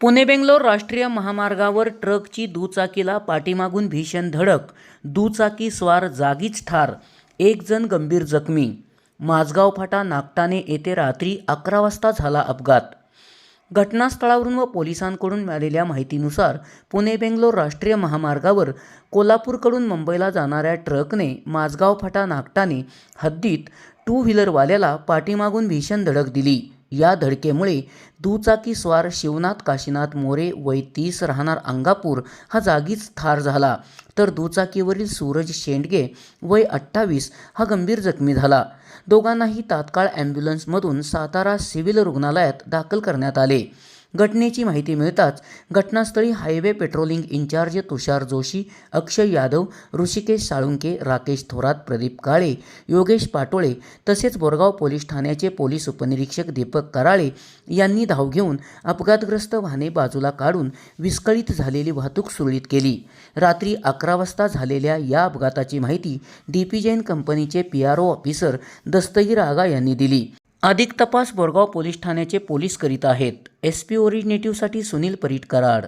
पुणे बेंगलोर राष्ट्रीय महामार्गावर ट्रकची दुचाकीला पाठीमागून भीषण धडक. दुचाकी स्वार जागीच ठार. एक जण गंभीर जखमी. माझगाव फाटा नागटाणे येथे रात्री अकरा वाजता झाला अपघात. घटनास्थळावरून व पोलिसांकडून मिळालेल्या माहितीनुसार पुणे बेंगलोर राष्ट्रीय महामार्गावर कोल्हापूरकडून मुंबईला जाणाऱ्या ट्रकने माझगाव फाटा नागटाणे हद्दीत टू व्हीलरवाल्याला पाठीमागून भीषण धडक दिली. या धडकेमुळे दुचाकीस्वार शिवनाथ काशीनाथ मोरे वय तीस राहणार अंगापूर हा जागीच ठार झाला. तर दुचाकीवरील सूरज शेंडगे वय अठ्ठावीस हा गंभीर जखमी झाला. दोघांनाही तात्काळ ॲम्ब्युलन्समधून सातारा सिव्हिल रुग्णालयात दाखल करण्यात आले. घटनेची माहिती मिळताच घटनास्थळी highway patrolling incharge Tushar Joshi Akshay Yadav Hrishikesh Salunke Rakesh Thorat Pradeep Kale Yogesh Patole तसेच बोरगाव पोलीस ठाण्याचे पोलीस उपनिरीक्षक दीपक कराळे यांनी धाव घेऊन अपघातग्रस्त वाहने बाजूला काढून विस्कळीत झालेली वाहतूक सुरळीत केली. रात्री अकरा वाजता झालेल्या या अपघाताची माहिती डी पी जैन कंपनीचे P R O officer Dastagir Aga यांनी दिली. अधिक तपास बोरगाव पोलीस ठाण्याचे पोलीस करीत आहेत. एस पी ओरिजिनेटिव्हसाठी सुनील परीट कराड